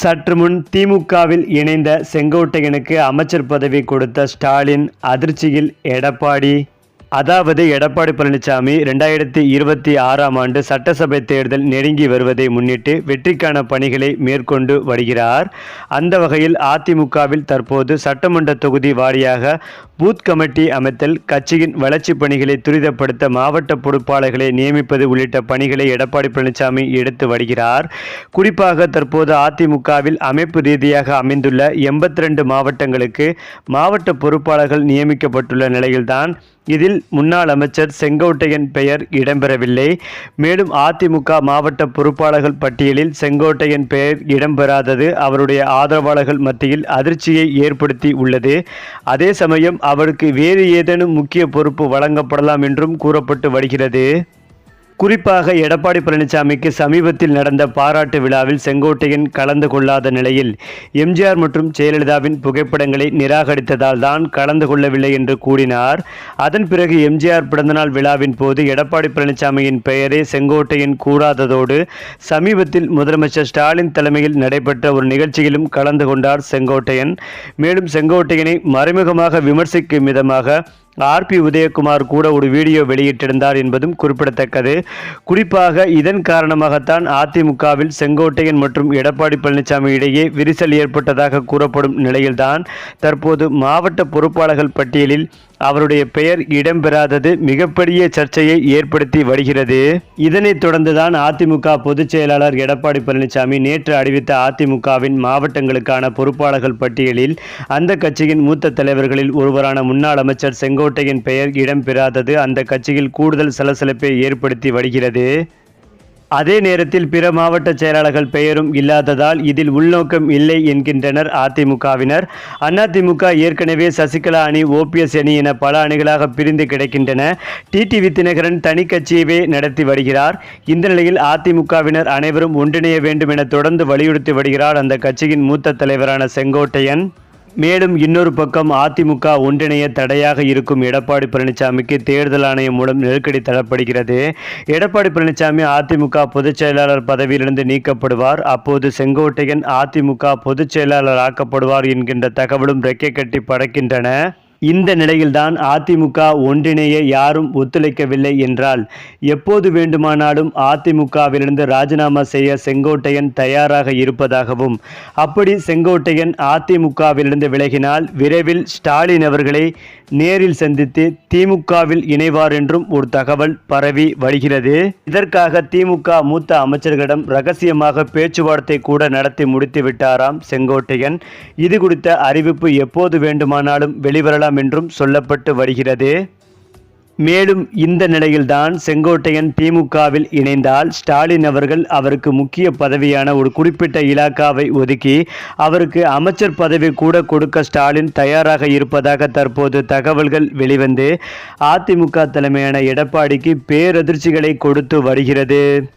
சற்று முன் திமுகவில் இணைந்த செங்கோட்டையனுக்கு அமைச்சர் பதவி கொடுத்த ஸ்டாலின் அதிர்ச்சியில் எடப்பாடி. அதாவது எடப்பாடி பழனிசாமி ரெண்டாயிரத்தி இருபத்தி ஆறாம் ஆண்டு சட்டசபை தேர்தல் நெருங்கி வருவதை முன்னிட்டு வெற்றிக்கான பணிகளை மேற்கொண்டு வருகிறார். அந்த வகையில் அதிமுகவில் தற்போது சட்டமன்ற தொகுதி வாரியாக பூத் கமிட்டி அமைத்தல் கட்சியின் வளர்ச்சிப் பணிகளை துரிதப்படுத்த மாவட்ட பொறுப்பாளர்களை நியமிப்பது உள்ளிட்ட பணிகளை எடப்பாடி பழனிசாமி எடுத்து வருகிறார். குறிப்பாக தற்போது அதிமுகவில் அமைப்பு ரீதியாக அமைந்துள்ள எண்பத்தி ரெண்டு மாவட்டங்களுக்கு மாவட்ட பொறுப்பாளர்கள் நியமிக்கப்பட்டுள்ள நிலையில்தான் இதில் முன்னாள் அமைச்சர் செங்கோட்டையன் பெயர் இடம்பெறவில்லை. மேலும் அதிமுக மாவட்ட பொறுப்பாளர்கள் பட்டியலில் செங்கோட்டையன் பெயர் இடம்பெறாதது அவருடைய ஆதரவாளர்கள் மத்தியில் அதிர்ச்சியை ஏற்படுத்தி உள்ளது. அதே சமயம் அவருக்கு வேறு ஏதேனும் முக்கிய பொறுப்பு வழங்கப்படலாம் என்றும் கூறப்பட்டு வருகிறது. குறிப்பாக எடப்பாடி பழனிசாமிக்கு சமீபத்தில் நடந்த பாராட்டு விழாவில் செங்கோட்டையன் கலந்து கொள்ளாத நிலையில் எம்ஜிஆர் மற்றும் ஜெயலலிதாவின் புகைப்படங்களை நிராகரித்ததால் தான் கலந்து கொள்ளவில்லை என்று கூறினார். அதன் பிறகு எம்ஜிஆர் பிறந்தநாள் விழாவின் போது எடப்பாடி பழனிசாமியின் பெயரே செங்கோட்டையன் கூறாததோடு சமீபத்தில் முதலமைச்சர் ஸ்டாலின் தலைமையில் நடைபெற்ற ஒரு நிகழ்ச்சியிலும் கலந்து கொண்டார் செங்கோட்டையன். மேலும் செங்கோட்டையனை மறைமுகமாக விமர்சிக்கும் விதமாக ஆர்பி உதயகுமார் கூட ஒரு வீடியோ வெளியிட்டிருந்தார் என்பதும் குறிப்பிடத்தக்கது. குறிப்பாக இதன் காரணமாகத்தான் அதிமுகவில் செங்கோட்டையன் மற்றும் எடப்பாடி பழனிசாமி இடையே விரிசல் ஏற்பட்டதாக கூறப்படும் நிலையில்தான் தற்போது மாவட்ட பொறுப்பாளர்கள் பட்டியலில் அவருடைய பெயர் இடம்பெறாதது மிகப்பெரிய சர்ச்சையை ஏற்படுத்தி வருகிறது. இதனைத் தொடர்ந்துதான் அதிமுக பொதுச் செயலாளர் எடப்பாடி பழனிசாமி நேற்று அறிவித்த அதிமுகவின் மாவட்டங்களுக்கான பொறுப்பாளர்கள் பட்டியலில் அந்த கட்சியின் மூத்த தலைவர்களில் ஒருவரான முன்னாள் அமைச்சர் செங்கோட்டையின் பெயர் இடம்பெறாதது அந்த கட்சியில் கூடுதல் சலசலப்பை ஏற்படுத்தி வருகிறது. அதே நேரத்தில் பிற மாவட்ட செயலாளர்கள் பெயரும் இல்லாததால் இதில் உள்நோக்கம் இல்லை என்கின்றனர் அதிமுகவினர். அதிமுக ஏற்கனவே சசிகலா அணி ஓபிஎஸ் அணி என பல அணிகளாக பிரிந்து கிடக்கின்றன. டிடிவி தினகரன் தனி கட்சியவே நடத்தி வருகிறார். இந்த நிலையில் அதிமுகவினர் அனைவரும் ஒன்றிணைய வேண்டும் என தொடர்ந்து வலியுறுத்தி வருகிறார் அந்த கட்சியின் மூத்த தலைவரான செங்கோட்டையன். மேலும் இன்னொரு பக்கம் அதிமுக ஒன்றிணைய தடையாக இருக்கும் எடப்பாடி பழனிசாமிக்கு தேர்தல் ஆணையம் மூலம் நெருக்கடி தரப்படுகிறது எடப்பாடி பழனிசாமி அதிமுக பொதுச் செயலாளர் பதவியிலிருந்து நீக்கப்படுவார். அப்போது செங்கோட்டையன் அதிமுக பொதுச் செயலாளர் ஆக்கப்படுவார் என்கின்ற தகவலும் ரெக்கை கட்டி படக்கின்றன இந்த நிலையில்தான் அதிமுக ஒன்றிணைய யாரும் ஒத்துழைக்கவில்லை என்றால் எப்போது வேண்டுமானாலும் அதிமுகவிலிருந்து ராஜினாமா செய்ய செங்கோட்டையன் தயாராக இருப்பதாகவும் அப்படி செங்கோட்டையன் அதிமுகவிலிருந்து விலகினால் விரைவில் ஸ்டாலின் அவர்களை நேரில் சந்தித்து திமுகவில் இணைவார் என்றும் ஒரு தகவல் பரவி வருகிறது. இதற்காக திமுக மூத்த அமைச்சர்களிடம் ரகசியமாக பேச்சுவார்த்தை கூட நடத்தி முடித்து விட்டாராம் செங்கோட்டையன். இது குறித்த அறிவிப்பு எப்போது வேண்டுமானாலும் வெளிவரலாம். என்றும் சொல்லப்பட்டு வருகிறது. மேலும் இந்த நிலையில்தான் செங்கோட்டையன் திமுகவில் இணைந்தால் ஸ்டாலின் அவர்கள் அவருக்கு முக்கிய பதவியான ஒரு குறிப்பிட்ட இலாக்காவை ஒதுக்கி அவருக்கு அமைச்சர் பதவி கூட கொடுக்க ஸ்டாலின் தயாராக இருப்பதாக தற்போது தகவல்கள் வெளிவந்து அதிமுக தலைமையான எடப்பாடிக்கு பேரதிர்ச்சிகளை கொடுத்து வருகிறது.